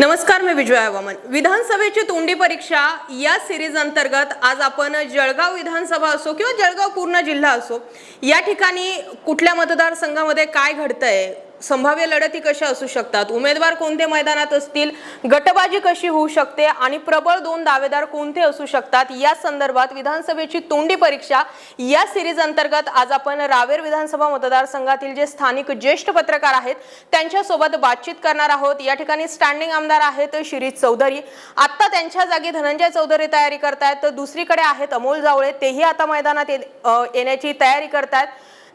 नमस्कार मी विजया वामन विधानसभेची तोंडी परीक्षा या सिरीज अंतर्गत आज आपण जळगाव विधानसभा असो किंवा जळगाव पूर्ण जिल्हा असो या ठिकाणी कुठल्या मतदारसंघामध्ये काय घडतंय संभाव्य लढती कशा असू शकतात? उमेदवार कोणते मैदानात असतील? गटबाजी कशी होऊ शकते? आणि प्रबळ दोन दावेदार कोणते असू शकतात? या संदर्भात विधानसभेची तोंडी परीक्षा या सिरीज अंतर्गत आज आपण रावेर विधानसभा मतदारसंघातील जे स्थानिक ज्येष्ठ पत्रकार आहेत त्यांच्यासोबत बातचीत करणार आहोत. या ठिकाणी स्टँडिंग आमदार आहेत शिरीष चौधरी. आत्ता त्यांच्या जागी धनंजय चौधरी तयारी करतायत. तर दुसरीकडे आहेत अमोल जावळे. तेही आता मैदानात ये- येण्याची तयारी करतायत.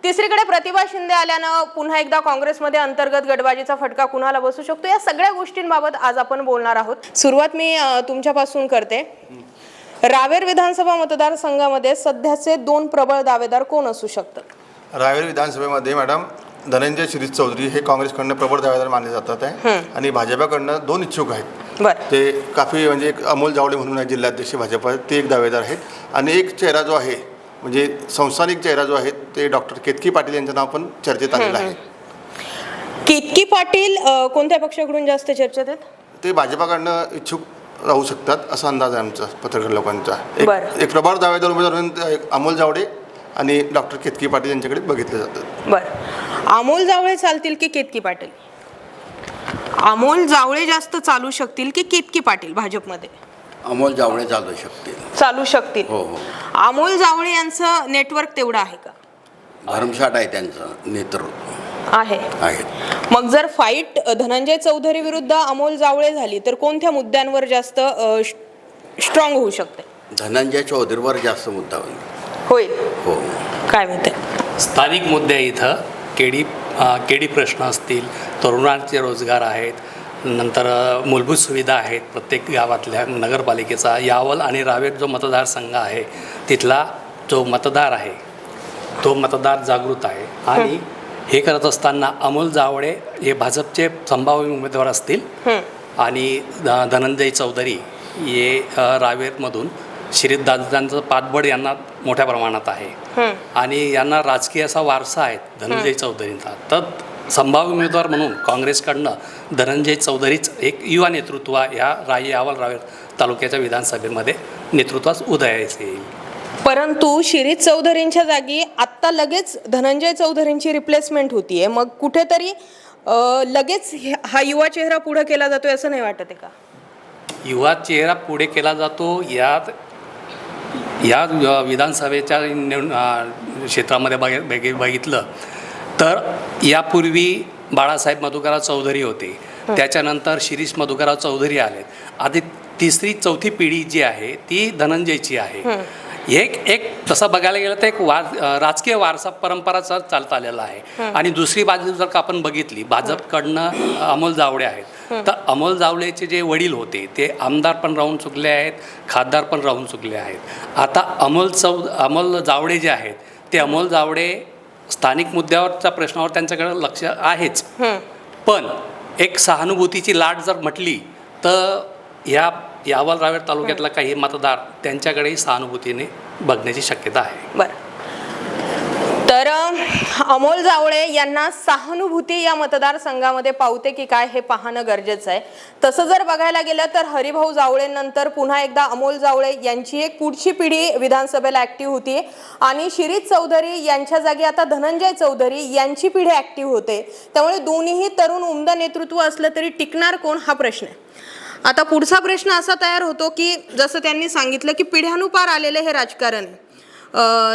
तिसरीकडे प्रतिभा शिंदे आल्यानं पुन्हा एकदा काँग्रेसमध्ये अंतर्गत गटबाजीचा फटका कुणाला बसू शकतो? या सगळ्या गोष्टींबाबत आज आपण बोलणार आहोत. सुरुवात मी तुमच्यापासून करते. रावेर विधानसभा मतदारसंघामध्ये सध्याचे दोन प्रबळ दावेदार कोण असू शकतात रावेर विधानसभेमध्ये मॅडम धनंजय शिरीष चौधरी हे काँग्रेसकडनं प्रबळ दावेदार मानले जातात आहे. आणि भाजपाकडनं दोन इच्छुक आहेत. ते काफी म्हणजे एक अमोल जावळे म्हणून आहे जिल्हाध्यक्ष भाजपा ते एक दावेदार आहेत. आणि एक चेहरा जो आहे म्हणजे संस्थानिक चेहरा जो आहे ते डॉक्टर केतकी पाटील यांचं नाव पण चर्चेत आलेलं आहे. कितकी पाटील कोणत्या पक्षाकडून जास्त चर्चेत आहेत ते भाजपाकडनं इच्छुक राहू शकतात असा अंदाज आहे आमचा पत्रकार लोकांचा. एक. एक प्रबळ दावेदार उमेदवार अमोल जावडे आणि डॉक्टर केतकी पाटील यांच्याकडे बघितले जातात. बरं. अमोल जावळे चालतील की केतकी पाटील? अमोल जावळे जास्त चालू शकतील की केतकी पाटील भाजपमध्ये? अमोल जावळे चालू शकतील. चालू शकतील. हो हो. अमोल जावळे यांचं नेटवर्क तेवढं आहे का? भरमसाठ आहे त्यांचं नेतृत्व. आहे. आहे. मग जर फाईट धनंजय चौधरी विरुद्ध अमोल जावळे झाली तर कोणत्या मुद्द्यांवर जास्त स्ट्रॉंग होऊ शकते? धनंजय चौधरीवर जास्त मुद्दा होईल. होईल. हो. काय म्हणते? स्थानिक मुद्दे इथं. केडी केडी प्रश्न असतील तरुणांचे रोजगार आहेत नंतर मूलभूत सुविधा आहेत प्रत्येक गावातल्या नगरपालिकेचा. यावल आणि रावेर जो मतदारसंघ आहे तिथला जो मतदार आहे तो मतदार जागृत आहे. आणि हे. करत असताना अमोल जावळे हे भाजपचे संभाव्य उमेदवार असतील. आणि धनंजय चौधरी हे रावेरमधून श्रीदादांचं पाठबळ यांना मोठ्या प्रमाणात आहे. आणि यांना राजकीय असा वारसा आहे धनंजय चौधरींचा. तर संभाव्य उमेदवार म्हणून काँग्रेसकडनं धनंजय चौधरीच एक युवा नेतृत्व ह्या राय यावल रावेर तालुक्याच्या विधानसभेमध्ये नेतृत्वास उदयास येईल. परंतु शिरीष चौधरींच्या जागी आत्ता लगेच धनंजय चौधरींची रिप्लेसमेंट होतीये. मग कुठेतरी लगेच हे- युवा चेहरा पुढे केला जातोय असं नाही वाटत आहे का? युवा चेहरा पुढे केला जातो यात या विधानसभेच्या क्षेत्रामध्ये बघि- बघितलं तर यापूर्वी बाळासाहेब मधुकरराव चौधरी होते. त्याच्यानंतर शिरीष मधुकरराव चौधरी आलेत आधी तिसरी चौथी पिढी जी आहे ती धनंजयची आहे. एक एक तसं बघायला गेलं तर एक वार अ, राजकीय वारसा परंपरा चाल- चालत आलेला आहे. आणि दुसरी बाजू जर का आपण बघितली भाजपकडनं अमोल जावळे आहेत. तर अमोल जावळेचे जे वडील होते ते आमदार पण राहून चुकले आहेत खासदार पण राहून चुकले आहेत. आता अमोल चौ अमोल जावळे जे आहेत ते अमोल जावळे स्थानिक मुद्द्यावरच्या प्रश्नावर त्यांच्याकडे लक्ष आहेच. पण एक सहानुभूतीची लाट जर म्हटली तर ह्या यावल रावेर तालुक्यातला काही मतदार त्यांच्याकडेही सहानुभूतीने बघण्याची शक्यता आहे. बरं. तर अमोल जावळे यांना सहानुभूती या मतदारसंघामध्ये पावते की काय हे पाहणं गरजेचं आहे. तसं जर बघायला गेलं तर हरिभाऊ जावळेनंतर पुन्हा एकदा अमोल जावळे यांची एक पुढची पिढी विधानसभेला ऍक्टिव्ह होती. आणि शिरीष चौधरी यांच्या जागी आता धनंजय चौधरी यांची पिढी ऍक्टिव्ह होते. त्यामुळे दोन्हीही तरुण उमदा नेतृत्व असलं तरी टिकणार कोण? हा प्रश्न आहे. आता पुढचा प्रश्न असा तयार होतो की जसं त्यांनी सांगितलं की पिढ्यानुपार आलेले हे राजकारण आहे.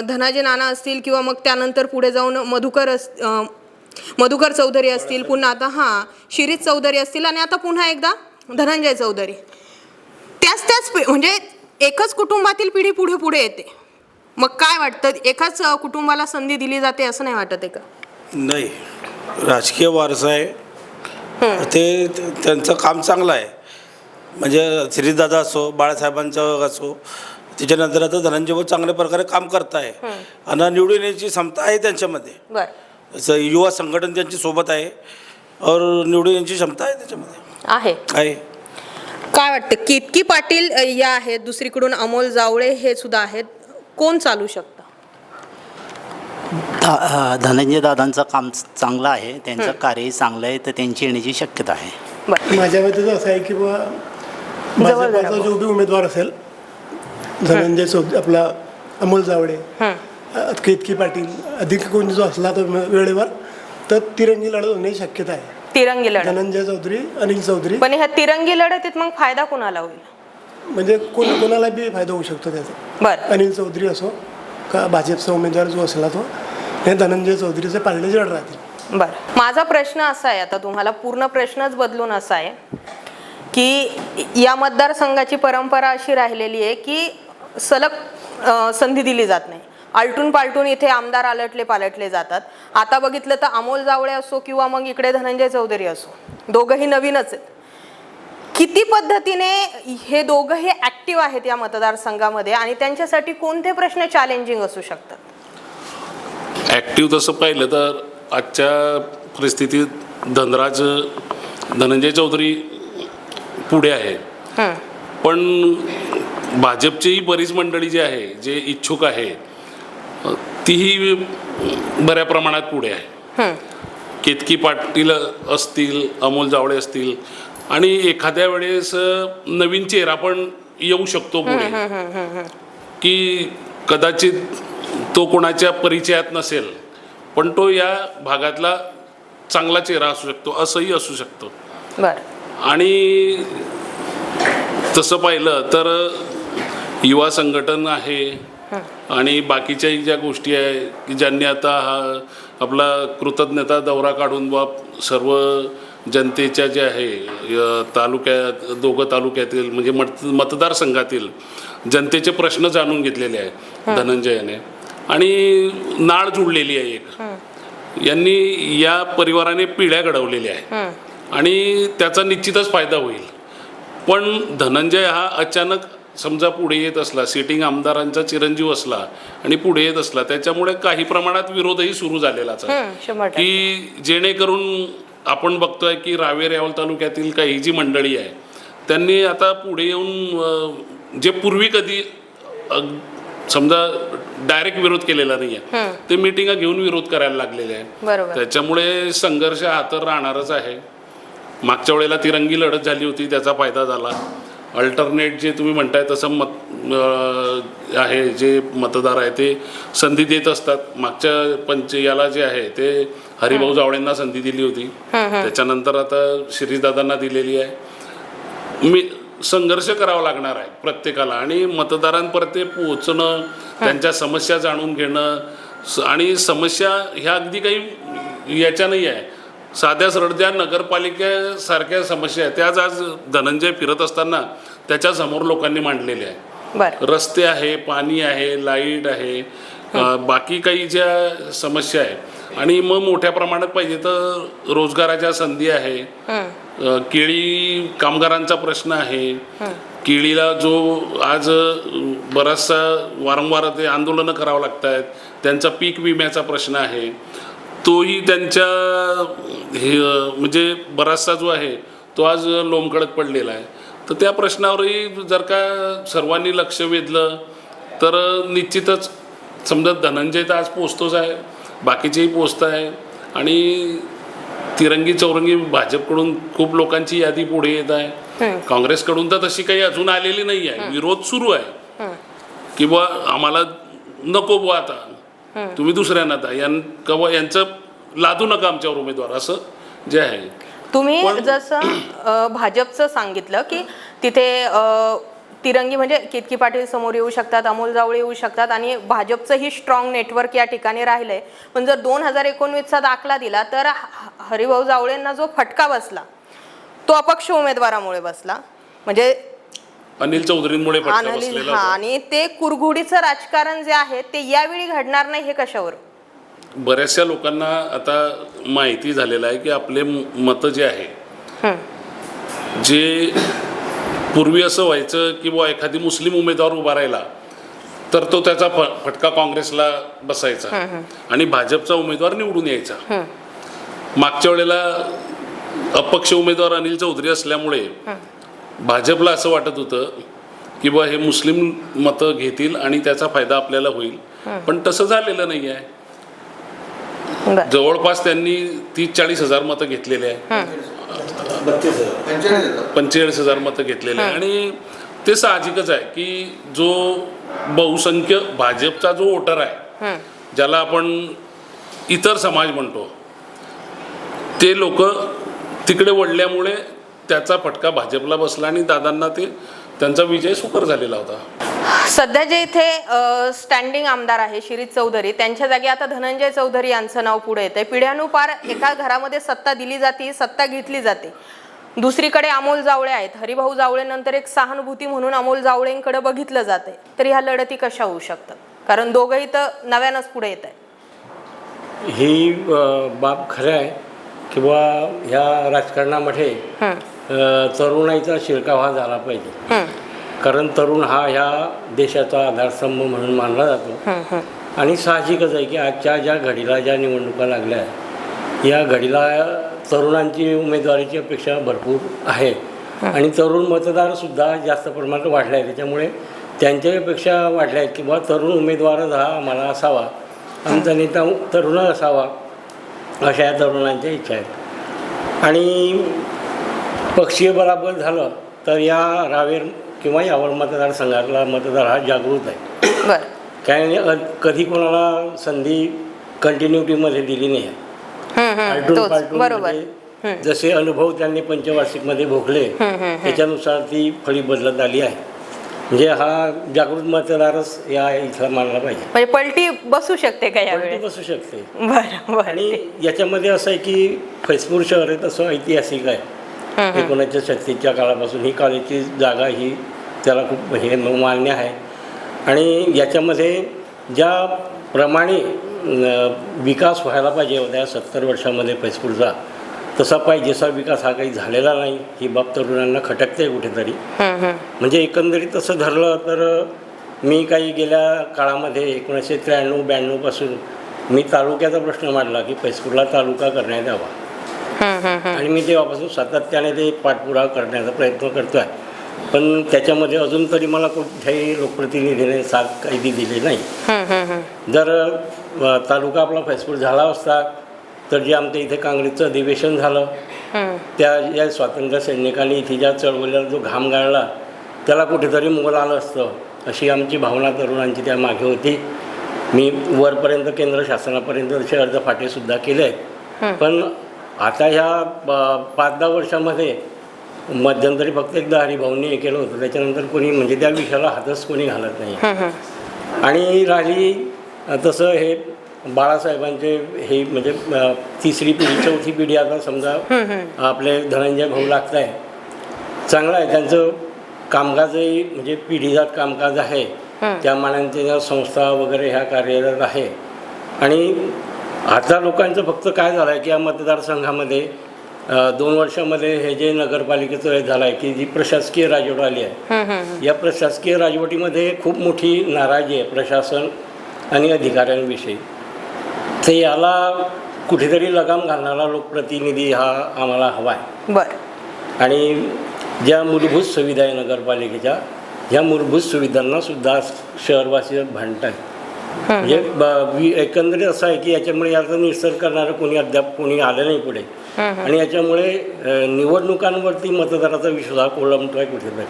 धनाजी नाना असतील किंवा मग त्यानंतर पुढे जाऊन मधुकर अस मधुकर चौधरी असतील पुन्हा आता हां शिरीष चौधरी असतील आणि आता पुन्हा एकदा धनंजय चौधरी. त्याच त्याच पि- म्हणजे एकच कुटुंबातील पिढी पुढे पुढे येते. मग काय वाटतं? एकाच कुटुंबाला संधी दिली जाते असं नाही वाटत आहे का? नाही. राजकीय वारसा आहे. ते- त्यांचं काम चांगलं आहे. म्हणजे श्रीदादा असो बाळासाहेबांचं असो त्याच्यानंतर आता धनंजय भाऊ चांगल्या प्रकारे काम करत आहे आणि निवडून येण्याची क्षमता आहे त्यांच्यामध्ये. युवा संघटन त्यांची सोबत आहे. और निवडून येण्याची क्षमता आहे त्याच्यामध्ये. आहे. आहे. काय वाटतं? केतकी पाटील या आहेत? दुसरीकडून अमोल जावळे हे सुद्धा आहेत. कोण चालू शकतं? धा धनंजय दादांचं काम चांगलं आहे. त्यांचं कार्यही चांगलं आहे. तर त्यांची येण्याची शक्यता आहे. बरं. माझ्या मते असं आहे की बोल. जो बी उमेदवार असेल धनंजय चौधरी आपला अमोल जावडे केतकी पाटील अधिक कोणी जो असला तर वेळेवर तर तिरंगी लढत होण्याची शक्यता आहे. तिरंगी लढत. धनंजय चौधरी अनिल चौधरी. पण ह्या तिरंगी लढतीत मग फायदा कुणाला होईल? म्हणजे कोण कोणाला बी फायदा होऊ शकतो त्याचा. बरं. अनिल चौधरी असो का भाजपचा उमेदवार जो असला तो हे धनंजय चौधरीचे पारडे जड राहतील. बरं. माझा प्रश्न असा आहे आता तुम्हाला पूर्ण प्रश्नच बदलून असा आहे की या मतदारसंघाची परंपरा अशी राहिलेली आहे की सलग संधी दिली जात नाही. आलटून पालटून इथे आमदार आलटले पालटले जातात. आता बघितलं तर अमोल जावळे असो किंवा मग इकडे धनंजय चौधरी असो दोघंही नवीनच आहेत. किती पद्धतीने हे दोघंही ऍक्टिव्ह आहेत या मतदारसंघामध्ये आणि त्यांच्यासाठी कोणते प्रश्न चॅलेंजिंग असू शकतात? ॲक्टिव्ह तसं पाहिलं तर आजच्या परिस्थितीत धनराज धनंजय चौधरी पुढे आहे. हं, पण भाजपचीही बरीच मंडळी जी आहे जे इच्छुक आहे तीही बऱ्या प्रमाणात पुढे आहे हं, केतकी पाटील असतील अमोल जावळे असतील आणि एखाद्या वेळेस नवीन चेहरा पण येऊ शकतो पुढे. की कदाचित तो कोणाच्या परिचयात नसेल पण तो या भागातला चांगला चेहरा असू शकतो असंही असू शकतं. आणि तसं पाहिलं तर युवा संघटन आहे. आणि बाकीच्याही ज्या गोष्टी आहे की ज्यांनी आता हा आपला कृतज्ञता दौरा काढून बा सर्व जनतेच्या जे आहे तालुक्यात दोघं तालुक्यातील म्हणजे मत मतदारसंघातील जनतेचे प्रश्न जाणून घेतलेले आहे धनंजयने. आणि नाळ जुळलेली आहे एक. यांनी या परिवाराने पिढ्या घडवलेल्या आहे. आणि त्याचा निश्चितच फायदा होईल. पण धनंजय हा अचानक समजा पुढे येत असला सिटिंग आमदारांचा चिरंजीव असला आणि पुढे येत असला त्याच्यामुळे काही प्रमाणात विरोधही सुरू झालेलाच आहे. की जेणेकरून आपण बघतोय की रावेर यावल तालुक्यातील काही जी मंडळी आहे त्यांनी आता पुढे येऊन जे पूर्वी कधी समजा डायरेक्ट विरोध केलेला नाही आहे ते मिटिंगा घेऊन विरोध करायला लागलेले आहे त्याच्यामुळे संघर्ष हा तर राहणारच आहे. मागच्या वेळेला तिरंगी लढत झाली होती त्याचा फायदा झाला. अल्टरनेट जे तुम्ही म्हणताय तसं मत आहे जे मतदार आहे ते संधी देत असतात. मागच्या पंच याला जे आहे ते हरिभाऊ जावळेंना संधी दिली होती. त्याच्यानंतर आता शिरीषदादांना दिलेली आहे. मी संघर्ष करावा लागणार आहे प्रत्येकाला आणि मतदारांपर्यंत पोहोचणं त्यांच्या समस्या जाणून घेणं आणि समस्या ह्या अगदी काही याच्या नाही आहे. साध्या सरळत्या नगरपालिकेसारख्या समस्या आहेत. त्याच आज धनंजय फिरत असताना त्याच्यासमोर लोकांनी मांडलेल्या आहे रस्ते आहे पाणी आहे लाइट आहे बाकी काही ज्या समस्या आहे आणि मग मोठ्या प्रमाणात पाहिजे तर रोजगाराच्या संधी आहे. केळी कामगारांचा प्रश्न आहे. केळीला जो आज बराचसा वारंवार ते आंदोलनं करावं लागत आहेत त्यांचा पीक विम्याचा प्रश्न आहे. तोही त्यांच्या हे म्हणजे बराचसा जो आहे तो आज लोंबकळत पडलेला आहे. तर त्या प्रश्नावरही जर का सर्वांनी लक्ष वेधलं तर निश्चितच समजा धनंजय तर आज पोचतोच आहे बाकीचेही पोचत आहे आणि तिरंगी चौरंगी भाजपकडून खूप लोकांची यादी पुढे येत आहे. काँग्रेसकडून तर तशी काही अजून आलेली नाही आहे. विरोध सुरू आहे. की बुवा आम्हाला नको बुवा आता. तुम्ही दुसऱ्यांना द्या. यां कवा यांचं लादू नका आमच्यावर उमेदवार असं जे आहे. तुम्ही जसं भाजपचं सांगितलं की तिथे तिरंगी म्हणजे केतकी पाटील समोर येऊ शकतात अमोल जावळे येऊ शकतात आणि भाजपचंही स्ट्रॉंग नेटवर्क या ठिकाणी राहिलंय. पण जर दोन हजार एकोणवीसचा दाखला दिला तर ह- हरिभाऊ जावळेंना जो फटका बसला तो अपक्ष उमेदवारामुळे बसला. म्हणजे अनिल चौधरींमुळे फटका आणि बसलेला हा होता. आणि ते कुरघोडीचं राजकारण जे आहे ते यावेळी घडणार नाही हे कशावर बऱ्याचशा लोकांना आता माहिती झालेलं आहे की आपले मतं जे आहे. जे पूर्वी असं व्हायचं की बुवा एखादी मुस्लिम उमेदवार उभा राहिला तर तो त्याचा फ फटका काँग्रेसला बसायचा. आणि भाजपचा उमेदवार निवडून यायचा. मागच्या वेळेला अपक्ष उमेदवार अनिल चौधरी असल्यामुळे भाजपला असं वाटत होतं की बा हे मुस्लिम मतं घेतील आणि त्याचा फायदा आपल्याला होईल. पण तसं झालेलं नाही आहे. जवळपास त्यांनी तीस चाळीस हजार मतं घेतलेले आहे. पंचेचाळीस हजार. मतं घेतलेले आहे. आणि ते साहजिकच आहे की जो बहुसंख्य भाजपचा जो वोटर आहे ज्याला आपण इतर समाज म्हणतो ते लोक तिकडे वळल्यामुळे त्याचा फटका भाजपला बसला आणि दादांना ते त्यांचा विजय सुकर झालेला होता. सध्या जे इथे स्टँडिंग आमदार आहे शिरीष चौधरी त्यांच्या जागी आता धनंजय चौधरी यांचं नाव पुढे येत आहे पिढ्यानुपार एका घरामध्ये सत्ता दिली जाते सत्ता घेतली जाते. दुसरीकडे अमोल जावळे आहेत. हरिभाऊ जावळे नंतर एक सहानुभूती म्हणून अमोल जावळेंकडे बघितलं जाते तर ह्या लढती कशा होऊ शकतात? कारण दोघंही तर नव्यानंच पुढे येत आहे ही बाब खरं आहे. किंवा ह्या राजकारणामध्ये तरुणाईचा शिरकाव हा झाला पाहिजे. कारण तरुण हा ह्या देशाचा आधारस्तंभ म्हणून मानला जातो. आणि साहजिकच आहे की आजच्या ज्या घडीला ज्या निवडणुका लागल्या या घडीला तरुणांची उमेदवारीची अपेक्षा भरपूर आहे. आणि तरुण मतदारसुद्धा जास्त प्रमाणात वाढले आहेत. त्याच्यामुळे त्यांच्या अपेक्षा वाढल्या आहेत किंवा तरुण उमेदवारच हा आम्हाला असावा. आमचा नेता तरुणच असावा अशा या तरुणांच्या इच्छा आहेत. आणि पक्षीय बराबर झालं तर या रावेर किंवा यावर मतदारसंघातला मतदार हा जागृत आहे. बरं. काय कधी कोणाला संधी कंटिन्युटीमध्ये दिली नाही आहे. आलटून पालटून म्हणजे जसे अनुभव त्यांनी पंचवार्षिकमध्ये भोगले त्याच्यानुसार ती फळी बदलत आली आहे. म्हणजे हा जागृत मतदारच या इथला मानला पाहिजे. म्हणजे पलटी बसू शकते का पलटी बसू शकते. आणि याच्यामध्ये असं आहे की फैजपूर शहर आहे तसं ऐतिहासिक आहे. एकोणीसशे छत्तीसच्या काळापासून ही कॉलेजची जागा ही त्याला खूप हे मान्य आहे. आणि याच्यामध्ये ज्या प्रमाणे अं, विकास व्हायला पाहिजे होत्या सत्तर वर्षामध्ये फैजपूरचा तसा पाहिजेसा विकास हा काही झालेला नाही ही बाब तरुणांना खटकते कुठेतरी. म्हणजे एकंदरीत तसं धरलं तर मी काही गेल्या काळामध्ये एकोणीसशे त्र्याण्णव ब्याण्णवपासून मी तालुक्याचा प्रश्न मांडला की फैजपूरला तालुका करण्यात यावा. आणि मी तेव्हापासून सातत्याने ते पाठपुरावा करण्याचा प्रयत्न करतो आहे पण त्याच्यामध्ये अजून तरी मला कुठल्याही लोकप्रतिनिधीने साथ काही दिली नाही. जर तालुका आपला फैजपूर झाला असता तर जे आमच्या इथे काँग्रेसचं अधिवेशन झालं त्या या स्वातंत्र्य सैनिकांनी इथे ज्या चळवळीला जो घाम गाळला त्याला कुठेतरी मोल आलं असतं अशी आमची भावना तरुणांची त्या मागे होती. मी वरपर्यंत केंद्र शासनापर्यंत तसे अर्ज फाटेसुद्धा केले आहेत पण आता ह्या पाच दहा वर्षामध्ये मध्यंतरी फक्त एकदा हरिभाऊंनी हे केलं होतं. त्याच्यानंतर कोणी म्हणजे त्या विषयाला हातच कोणी घालत नाही. आणि राहिली तसं हे बाळासाहेबांचे हे म्हणजे तिसरी पिढी चौथी पिढी आता समजा आपले धनंजय भाऊ लागत आहे चांगलं आहे. त्यांचं कामकाजही म्हणजे पिढीजात कामकाज आहे. त्या मानाने त्या संस्था वगैरे ह्या कार्यरत आहे. आणि आता लोकांचं फक्त काय झालं आहे की या मतदारसंघामध्ये दोन वर्षामध्ये हे जे नगरपालिकेचं हे झालं आहे की जी प्रशासकीय राजवट आली आहे या प्रशासकीय राजवटीमध्ये खूप मोठी नाराजी आहे प्रशासन आणि अधिकाऱ्यांविषयी. तर याला कुठेतरी लगाम घालणारा लोकप्रतिनिधी हा आम्हाला हवा आहे. बरं. आणि ज्या मूलभूत सुविधा आहे नगरपालिकेच्या ह्या मूलभूत सुविधांना सुद्धा शहरवासी भांडतात म्हणजे ब- एकंदरीत असं आहे की याच्यामुळे याचा निसर्ग करणारं कोणी अद्याप कोणी आलं नाही पुढे. आणि याच्यामुळे अ, निवडणुकांवरती मतदाराचा विश्वास कोलमतोय कुठेतरी.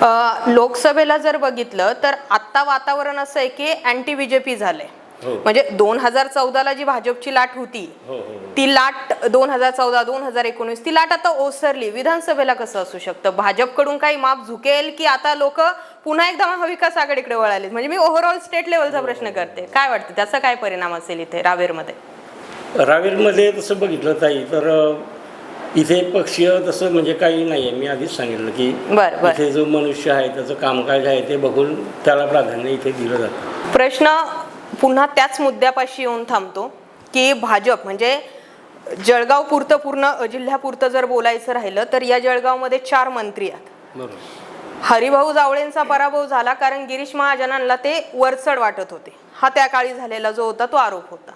अ, लोकसभेला जर बघितलं तर आता वातावरण असं आहे की अँटी बीजेपी झालंय. हो. म्हणजे दोन हजार चौदाला जी भाजपची लाट होती हो हो. ती लाट दोन हजार चौदा दोन हजार एकोणीस ती लाट आता ओसरली. विधानसभेला कसं असू शकतं? भाजपकडून काही माप झुकेल की आता लोक पुन्हा एकदा महाविकास आघाडीकडे वळाले म्हणजे मी ओव्हरऑल स्टेट लेवलचा प्रश्न करते. काय वाटतं? त्याचा काय परिणाम असेल इथे रावेरमध्ये? रावेरमध्ये तसं बघितलं ताई तर इथे पक्षीय तसं म्हणजे काही नाही आहे मी आधीच सांगितलं की इथे जो मनुष्य आहे त्याचं कामकाज आहे ते बघून त्याला प्राधान्य इथे दिलं जातं. प्रश्न पुन्हा त्याच मुद्द्यापाशी येऊन थांबतो की भाजप म्हणजे जळगाव पुरतं पूर्ण जिल्ह्यापुरतं जर बोलायचं राहिलं तर या जळगावमध्ये चार मंत्री आहेत. बरोबर. हरिभाऊ जावळेंचा पराभव झाला कारण गिरीश महाजनांना ते वरचढ वाटत होते. हा त्या काळी झालेला जो होता तो आरोप होता.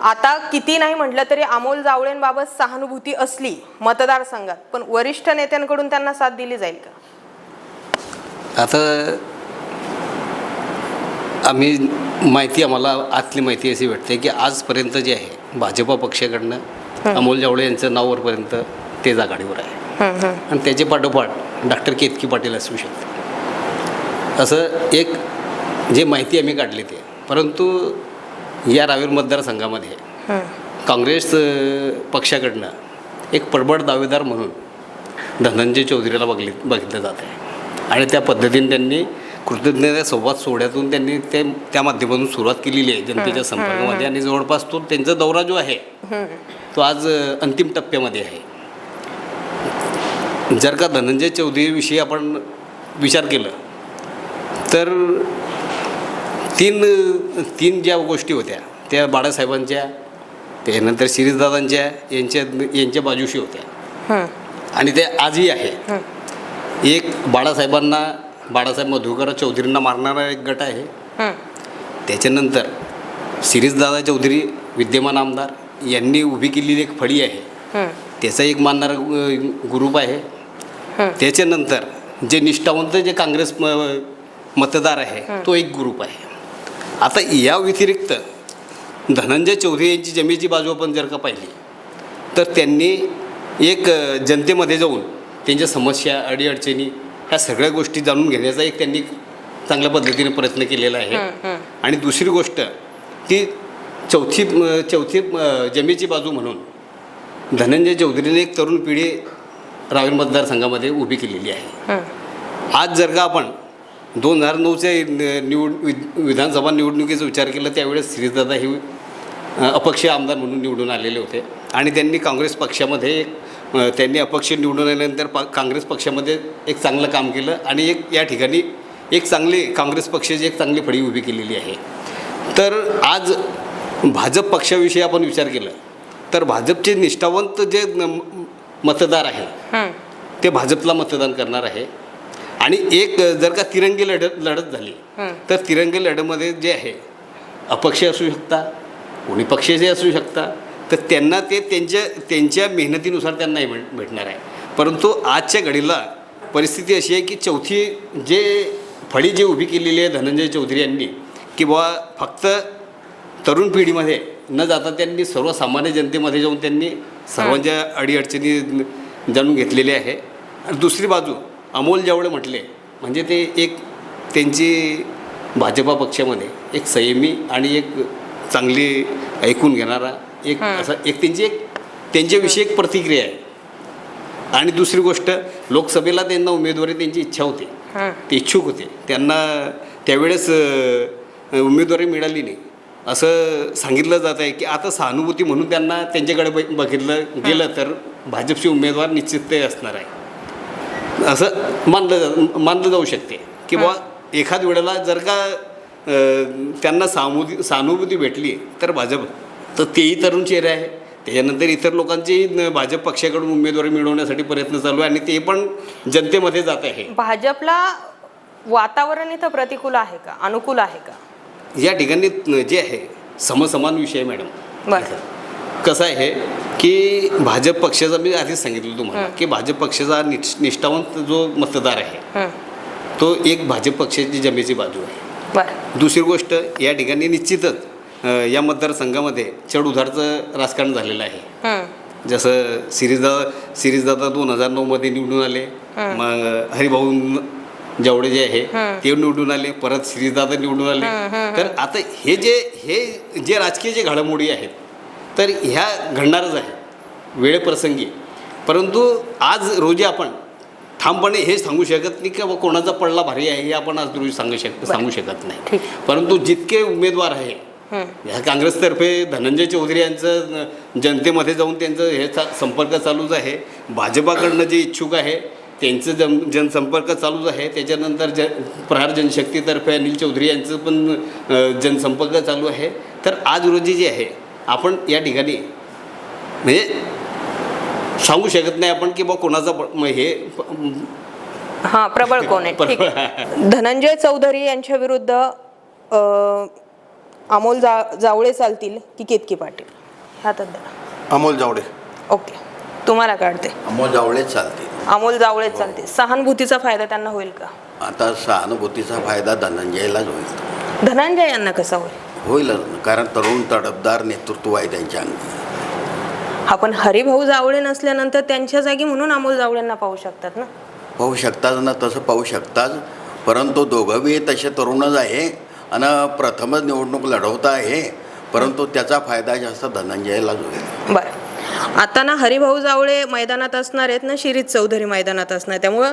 आता किती नाही म्हटलं तरी अमोल जावळेंबाबत सहानुभूती असली मतदारसंघात पण वरिष्ठ नेत्यांकडून त्यांना साथ दिली जाईल का? आता आम्ही माहिती आम्हाला आतली माहिती अशी भेटते की आजपर्यंत जे आहे भाजपा पक्षाकडनं अमोल जावळे यांचं नाव वरपर्यंत तेच आघाडीवर आहे. आणि त्याचे पाठोपाठ डॉक्टर केतकी पाटील असू शकते. असं एक जे माहिती आम्ही काढली ते. परंतु या रावेर मतदारसंघामध्ये काँग्रेस पक्षाकडनं एक पडबड दावेदार म्हणून धनंजय चौधरीला बघले बघितलं जात आहे. आणि त्या पद्धतीने त्यांनी कृतज्ञता संवाद सोहळ्यातून त्यांनी ते त्या माध्यमातून सुरुवात केलेली आहे जनतेच्या संपर्कामध्ये. आणि जवळपास तो त्यांचा दौरा जो आहे तो आज अंतिम टप्प्यामध्ये आहे. जर का धनंजय चौधरीविषयी आपण विचार केलं तर तीन तीन ज्या गोष्टी होत्या त्या बाळासाहेबांच्या त्यानंतर शिरीषदादांच्या यांच्या यांच्या बाजूशी होत्या. आणि ते आजही आहे. एक बाळासाहेबांना बाळासाहेब मधुकर चौधरींना मारणारा एक गट आहे. त्याच्यानंतर शिरीषदादा चौधरी विद्यमान आमदार यांनी उभी केलेली एक फळी आहे. त्याचा एक मानणारा ग्रुप आहे. त्याच्यानंतर जे निष्ठावंत जे काँग्रेस म- मतदार आहे तो एक ग्रुप आहे. आता या व्यतिरिक्त धनंजय चौधरी यांची जमेची बाजू आपण जर का पाहिली तर त्यांनी एक जनतेमध्ये जाऊन त्यांच्या समस्या अडीअडचणी ह्या सगळ्या गोष्टी जाणून घेण्याचा एक त्यांनी चांगल्या पद्धतीने प्रयत्न केलेला आहे. आणि दुसरी गोष्ट की चौथी चौथी जमेची बाजू म्हणून धनंजय चौधरीने एक तरुण पिढी रावेर मतदारसंघामध्ये उभी केलेली आहे. आज जर का आपण दोन हजार नऊच्या निवड विध- विधानसभा निवडणुकीचा विचार केला त्यावेळेस श्रीदादा हे अपक्ष आमदार म्हणून निवडून आलेले होते. आणि त्यांनी काँग्रेस पक्षामध्ये एक त्यांनी अपक्ष निवडून आल्यानंतर पा काँग्रेस पक्षामध्ये एक चांगलं काम केलं आणि एक या ठिकाणी एक चांगली काँग्रेस पक्षाची एक चांगली फळी उभी केलेली आहे. तर आज भाजप पक्षाविषयी आपण विचार केला तर भाजपचे निष्ठावंत जे न- मतदार आहे. ते भाजपला मतदान करणार आहे. आणि एक जर का तिरंगी लढत लढत झाली तर तिरंगी लढतमध्ये जे आहे अपक्ष असू शकता कोणी पक्षाचे असू शकता तर त्यांना ते त्यांच्या त्यांच्या मेहनतीनुसार त्यांना भेट भेटणार आहे. परंतु आजच्या घडीला परिस्थिती अशी आहे की चौथी जे फळी जी उभी केलेली आहे धनंजय चौधरी यांनी की बुवा फक्त तरुण पिढीमध्ये न जाता त्यांनी सर्वसामान्य जनतेमध्ये जाऊन त्यांनी सर्वांच्या अडीअडचणी जाणून घेतलेले आहे. आणि दुसरी बाजू अमोल जावळे म्हटले म्हणजे ते एक त्यांची भाजपा पक्षामध्ये एक संयमी आणि एक चांगली ऐकून घेणारा एक असा एक त्यांची एक त्यांच्याविषयी एक प्रतिक्रिया आहे. आणि दुसरी गोष्ट लोकसभेला त्यांना उमेदवारी त्यांची इच्छा होती. ते इच्छुक होते. त्यांना त्यावेळेस उमेदवारी मिळाली नाही. असं सांगितलं जात आहे की आता सहानुभूती म्हणून त्यांना त्यांच्याकडे ब- बघितलं गेलं तर भाजपचे उमेदवार निश्चित ते असणार आहे. असं मानलं जा मानलं जाऊ शकते. किंवा एखाद वेळेला जर का त्यांना सहानुभूती सहानुभूती भेटली तर भाजप तर तेही तरुण चेहरे आहे. त्याच्यानंतर इतर लोकांची भाजप पक्षाकडून उमेदवारी मिळवण्यासाठी प्रयत्न चालू आहे आणि ते पण जनतेमध्ये जात आहे. भाजपला वातावरण इथं प्रतिकूल आहे का? अनुकूल आहे का? या ठिकाणी जे आहे समसमान विषय आहे मॅडम कसं आहे की भाजप पक्षाचा मी आधीच सांगितलं तुम्हाला की भाजप पक्षाचा निष् निष्ठावंत जो मतदार आहे तो एक भाजप पक्षाची जमेची बाजू आहे. दुसरी गोष्ट या ठिकाणी निश्चितच या मतदारसंघामध्ये चढ उधारचं राजकारण झालेलं आहे. जसं सिरीजदादा सिरीजदादा दोन हजार नऊमध्ये निवडून आले मग हरिभाऊ जावडे जे आहे ते निवडून आले परत सिरीजदादा निवडून आले. तर आता हे जे हे जे राजकीय जे घडामोडी आहेत तर ह्या घडणारच आहे वेळेप्रसंगी. परंतु आज रोजी आपण ठामपणे हे सांगू शकत नाही की कोणाचा पडला भारी आहे हे आपण आज रोजी सांगू शक सांगू शकत नाही. परंतु जितके उमेदवार आहे ह्या काँग्रेसतर्फे धनंजय चौधरी यांचं जनतेमध्ये जाऊन त्यांचं हे संपर्क चालूच आहे. भाजपाकडनं जे इच्छुक आहे त्यांचं जन जनसंपर्क चालूच आहे. त्याच्यानंतर ज प्रहार जनशक्तीतर्फे अनिल चौधरी यांचं पण जनसंपर्क चालू आहे. तर आज रोजी जे आहे आपण या ठिकाणी म्हणजे सांगू शकत नाही आपण की बा कोणाचा हे हा प्रबळ कोण आहे? ठीक. आहे. धनंजय चौधरी यांच्या विरुद्ध अमोल जा जावळे चालतील की केतकी पाटील? हातात अमोल जावडे ओके. तुम्हाला कळते अमोल जावळेच चालते अमोल जावळेच चालते. सहानुभूतीचा फायदा त्यांना होईल का? आता सहानुभूतीचा फायदा धनंजयलाच होईल. धनंजय यांना कसा होईल? होईलच ना, कारण तरुण तडफदार नेतृत्व आहे त्यांच्या अंगी. आपण हरिभाऊ जावळे नसल्यानंतर त्यांच्या जागी म्हणून अमोल जावळेंना पाहू शकतात ना? पाहू शकताच ना तसं पाहू शकताच. परंतु दोघं बी तसे तरुणच आहे आणि प्रथमच निवडणूक लढवता आहे. परंतु त्याचा फायदा जास्त धनंजयलाच होईल. बरं. आता ना हरिभाऊ जावळे मैदानात असणार आहेत ना शिरीष चौधरी मैदानात असणार. त्यामुळं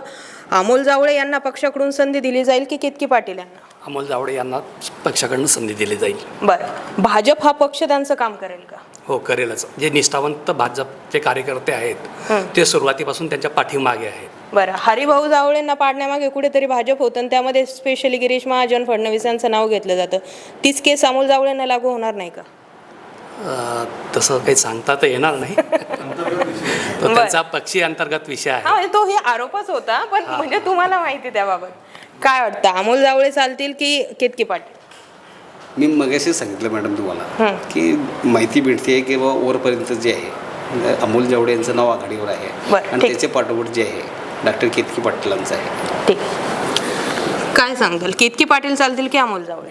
अमोल जावळे यांना पक्षाकडून संधी दिली जाईल की केतकी पाटील यांना? अमोल जावडे यांना पक्षाकडनं संधी दिली जाईल. बरं. भाजप हा पक्ष त्यांचं काम करेल का? हो करेलच. जे निष्ठावंत भाजपचे कार्यकर्ते आहेत ते सुरुवातीपासून त्यांच्या पाठीमागे आहेत. बरं. हरिभाऊ जावळेंना पाडण्यामागे कुठेतरी भाजप होतं आणि त्यामध्ये स्पेशली गिरीश महाजन फडणवीस यांचं नाव घेतलं जातं. तीच केस अमोल जावळेंना लागू होणार नाही का? तसं काही सांगता तर येणार नाही. तो त्यांचा पक्षी अंतर्गत विषय आहे. हा म्हणजे तो हे आरोपच होता पण म्हणजे तुम्हाला माहिती त्याबाबत. काय वाटतं? अमोल जावळे चालतील की केतकी पाटील? मी मगाशी सांगितलं मॅडम तुम्हाला की माहिती भेटते की बा वरपर्यंत जे आहे अमोल जावडे यांचं नाव आघाडीवर आहे. बरं, आणि. त्याचे पाठोपाठ जे आहे डॉक्टर केतकी पाटलांचं आहे. ठीक. काय सांगताल? केतकी पाटील चालतील की अमोल जावळे?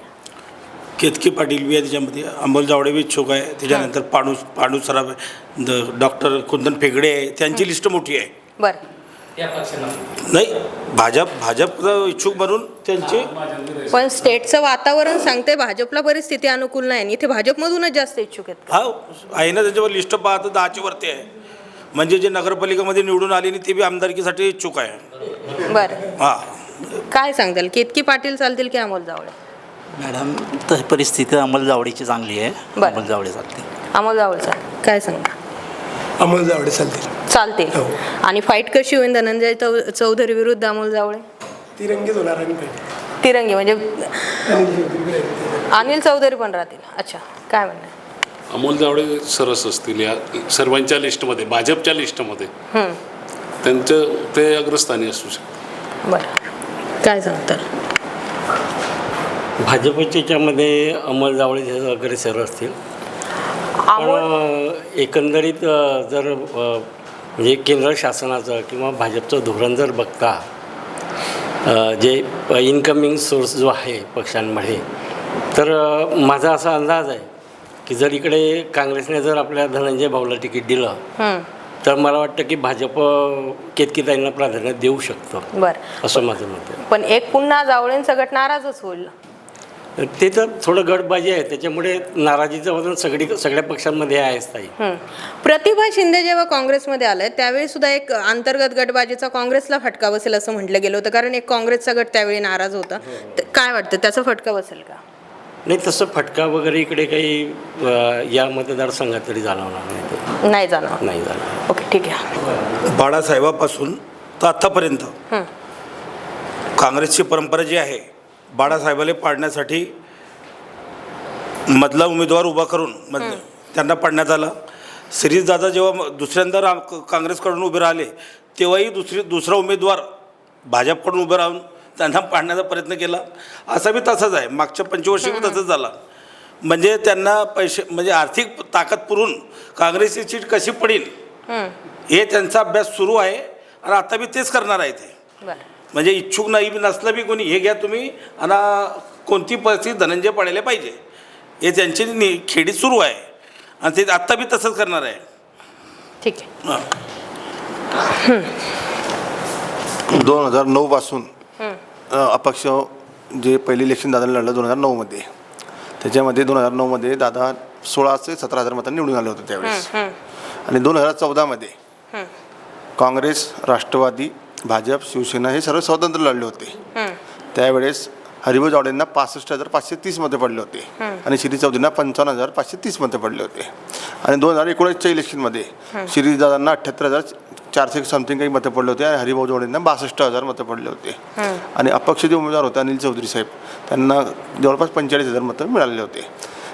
केतकी पाटील बी आहे त्याच्यामध्ये. अंबोल जावडे बी इच्छुक आहे. त्याच्यानंतर पाणू पाणू सराफ आहे द- डॉक्टर कुंदन फेगडे आहे. त्यांची लिस्ट मोठी आहे. बरं. नाही भाजप भाजप इच्छुक म्हणून त्यांची पण स्टेटचं वातावरण सांगते भाजपला परिस्थिती अनुकूल नाही आणि इथे भाजपमधूनच जास्त इच्छुक आहेत. हा आहे ना त्याच्यावर लिस्ट पाहतं दहाची वरती आहे. म्हणजे जे नगरपालिकेमध्ये निवडून आले आणि ते बी आमदारकीसाठी इच्छुक आहे. बरं. हां. काय सांगताल? केतकी पाटील चालतील की अमोल जावळे मॅडम तर परिस्थिती अमोल जावडीची चांगली आहे. बरं. अमोल जावडे चालते अमोल जावळे काय सांगा? अमोल जावडे चालतील. चालतील. हो. आणि फाईट कशी होईल धनंजय चौ- चौधरी विरुद्ध अमोल जावळे तिरंगीच होणार आणि पाहिजे तिरंगी म्हणजे अनिल चौधरी पण राहतील. अच्छा काय म्हणणं? अमोल जावळे सरस असतील या सर्वांच्या लिस्टमध्ये भाजपच्या लिस्टमध्ये. त्यांचं ते अग्रस्थानी असू शकतं. बरं. काय सांगताल? भाजपच्या याच्यामध्ये अमोल जावळे हे अग्रेसर असतील. पण एकंदरीत जर म्हणजे केंद्र शासनाचं किंवा भाजपचं धोरण जर बघता जे इन्कमिंग सोर्स जो आहे पक्षांमध्ये तर माझा असा अंदाज आहे की जर इकडे काँग्रेसने जर आपल्या धनंजय भाऊला तिकीट दिलं तर मला वाटतं की भाजप केतकीताईंना प्राधान्य देऊ शकतं. बरं. असं माझं मत आहे. पण एक पुन्हा जावळेंचं गट नाराजच होईल. ते तर थोडं गटबाजी आहे त्याच्यामुळे नाराजीचं वजन सगळी सगळ्या पक्षांमध्ये आहे ताई हं. प्रतिभा शिंदे जेव्हा काँग्रेसमध्ये आले त्यावेळी सुद्धा एक अंतर्गत गटबाजीचा काँग्रेसला फटका बसेल असं म्हटलं गेलं होतं कारण एक काँग्रेसचा गट त्यावेळी नाराज होता तर काय वाटतं त्याचा फटका बसेल का नाही तसं फटका वगैरे इकडे काही या मतदारसंघात तरी जाणवणार नाही ते. नाही जाणार नाही जाणार ओके ठीक आहे बाळासाहेबापासून तर आत्तापर्यंत हं. काँग्रेसची परंपरा जी आहे बाळासाहेबाला पाडण्यासाठी मधला उमेदवार उभा करून मधलं त्यांना पाडण्यात आला. दादा जेव्हा दुसऱ्यांदा राम काँग्रेसकडून उभे राहिले तेव्हाही दुसरी दुसरा उमेदवार भाजपकडून उभे राहून त्यांना पाडण्याचा प्रयत्न केला. असा बी तसाच आहे. मागच्या पंचवर्षी बी तसंच झाला. म्हणजे त्यांना पैसे म्हणजे आर्थिक ताकद पुरून काँग्रेसची सीट कशी पडेल हं. त्यांचा अभ्यास सुरू आहे. आणि आता बी तेच करणार आहे ते. म्हणजे इच्छुक नाही बी नसलं बी कोणी हे घ्या तुम्ही. आणि कोणती परिस्थिती धनंजय पडायला पाहिजे. हे त्यांची नि खेडी सुरू आहे. आणि ते आत्ता बी तसंच करणार आहे. ठीक आहे. हां. दोन हजार नऊपासून अपक्ष जे पहिले इलेक्शन दादाने लढलं दोन हजार नऊमध्ये त्याच्यामध्ये दोन हजार नऊमध्ये दादा सोळा ते सतरा हजार मतांनी निवडून आले होते त्यावेळेस. आणि दोन हजार चौदामध्ये काँग्रेस राष्ट्रवादी भाजप शिवसेना हे सर्व स्वतंत्र लढले होते. त्यावेळेस हरिभाऊ जावडेंना पासष्ट हजार पाचशे तीस मते पडले होते. आणि श्री चौधरींना पंचावन्न हजार पाचशे तीस मते पडले होते. आणि दोन हजार एकोणीसच्या इलेक्शनमध्ये श्रीदादांना अठ्ठ्याहत्तर हजार चारशे समथिंग काही मतं पडले होते आणि हरिभाऊ जावडेंना बासष्ट हजार मतं पडले होते. आणि अपक्ष जे उमेदवार होते अनिल चौधरी साहेब त्यांना जवळपास पंचेचाळीस हजार मतं मिळालेले होते.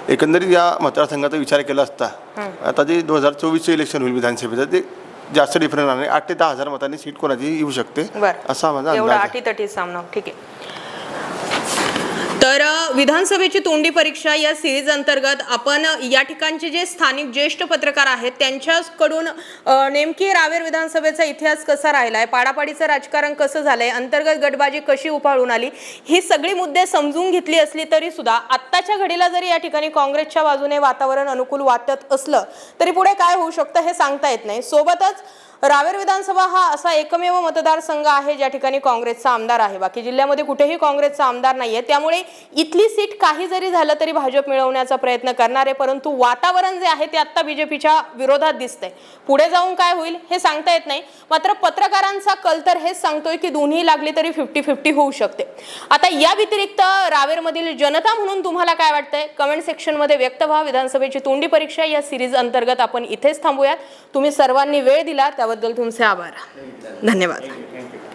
एकंदरीत या मतदारसंघाचा विचार केला असता आता जे दोन हजार चोवीसचे इलेक्शन होईल विधानसभेचं ते जास्त डिफरन्स राहणार नाही. आठ ते दहा हजार मतांनी सीट कोणाची येऊ शकते. बरं. असा माझा एवढा अंदाज आहे. अटीतटी सामना. ठीक आहे. तर विधानसभेची तोंडी परीक्षा या सिरीज अंतर्गत आपण या ठिकाणचे जे स्थानिक ज्येष्ठ पत्रकार आहेत त्यांच्याकडून नेमकी रावेर विधानसभेचा इतिहास कसा राहिला आहे पाडापाडीचं राजकारण कसं झालंय अंतर्गत गटबाजी कशी उफाळून आली ही सगळी मुद्दे समजून घेतली असली तरी सुद्धा आत्ताच्या घडीला जरी या ठिकाणी काँग्रेसच्या बाजूने वातावरण अनुकूल वाटत असलं तरी पुढे काय होऊ शकतं हे सांगता येत नाही. सोबतच रावेर विधानसभा हा असा एकमेव मतदारसंघ आहे ज्या ठिकाणी काँग्रेसचा आमदार आहे. बाकी जिल्ह्यामध्ये कुठेही काँग्रेसचा आमदार नाहीये. त्यामुळे इथली सीट काही जरी झालं तरी भाजप मिळवण्याचा प्रयत्न करणार आहे परंतु वातावरण जे आहे ते आत्ता बीजेपीच्या विरोधात दिसतंय. पुढे जाऊन काय होईल हे सांगता येत नाही. मात्र पत्रकारांचा कल तर हेच सांगतोय की दोन्ही लागली तरी फिफ्टी फिफ्टी होऊ शकते. आता या व्यतिरिक्त रावेरमधील जनता म्हणून तुम्हाला काय वाटतंय? कमेंट सेक्शनमध्ये व्यक्त व्हा. विधानसभेची तोंडी परीक्षा या सिरीज अंतर्गत आपण इथेच थांबूयात. तुम्ही सर्वांनी वेळ दिला त्यावर त्याबद्दल तुमचे आभार. धन्यवाद.